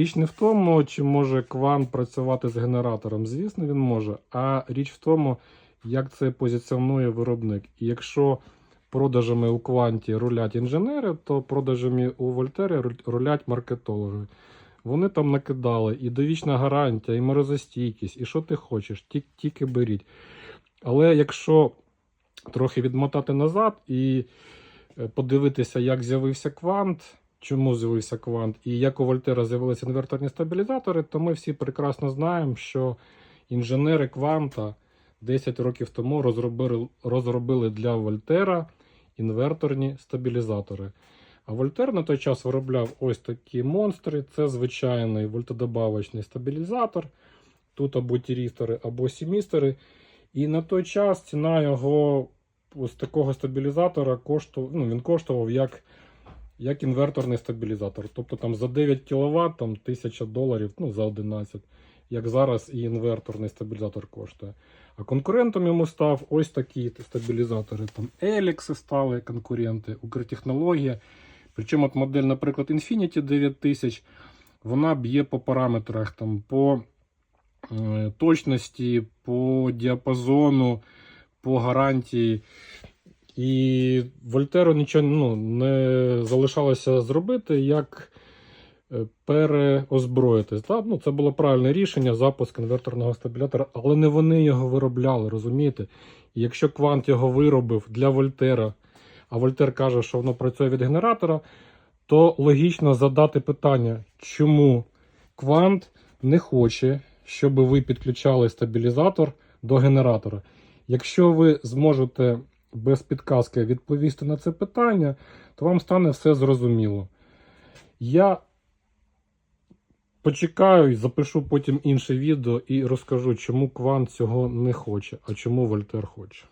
Річ не в тому, чи може квант працювати з генератором. Звісно, він може. А річ в тому, як це позиціонує виробник. І якщо продажами у кванті рулять інженери, то продажами у Вольтері рулять маркетологи. Вони там накидали і довічна гарантія, і морозостійкість, і що ти хочеш, ті- тільки беріть. Але якщо трохи відмотати назад і е, подивитися, як з'явився квант, чому з'явився квант, і як у Вольтера з'явилися інверторні стабілізатори, то ми всі прекрасно знаємо, що інженери кванта 10 років тому розробили, розробили для Вольтера інверторні стабілізатори. А Вольтер на той час виробляв ось такі монстри. Це звичайний вольтодобавочний стабілізатор. Тут або тірістори, або сімістори. І на той час ціна його ось такого стабілізатора коштував, ну, він коштував як, як інверторний стабілізатор. Тобто там за 9 кВт там 1000 доларів, ну за 11, як зараз і інверторний стабілізатор коштує. А конкурентом йому став ось такі стабілізатори. Там Елікси стали конкуренти, Укртехнологія. Причому от модель, наприклад, Infinity 9000, вона б'є по параметрах, там, по е, точності, по діапазону, по гарантії. І Вольтеру нічого ну, не залишалося зробити, як е, переозброїтись. Так? Ну, це було правильне рішення, запуск конверторного стабілятора, але не вони його виробляли, розумієте? І якщо Квант його виробив для Вольтера, а Вольтер каже, що воно працює від генератора, то логічно задати питання, чому Квант не хоче, щоб ви підключали стабілізатор до генератора. Якщо ви зможете без підказки відповісти на це питання, то вам стане все зрозуміло. Я почекаю і запишу потім інше відео і розкажу, чому Квант цього не хоче, а чому Вольтер хоче.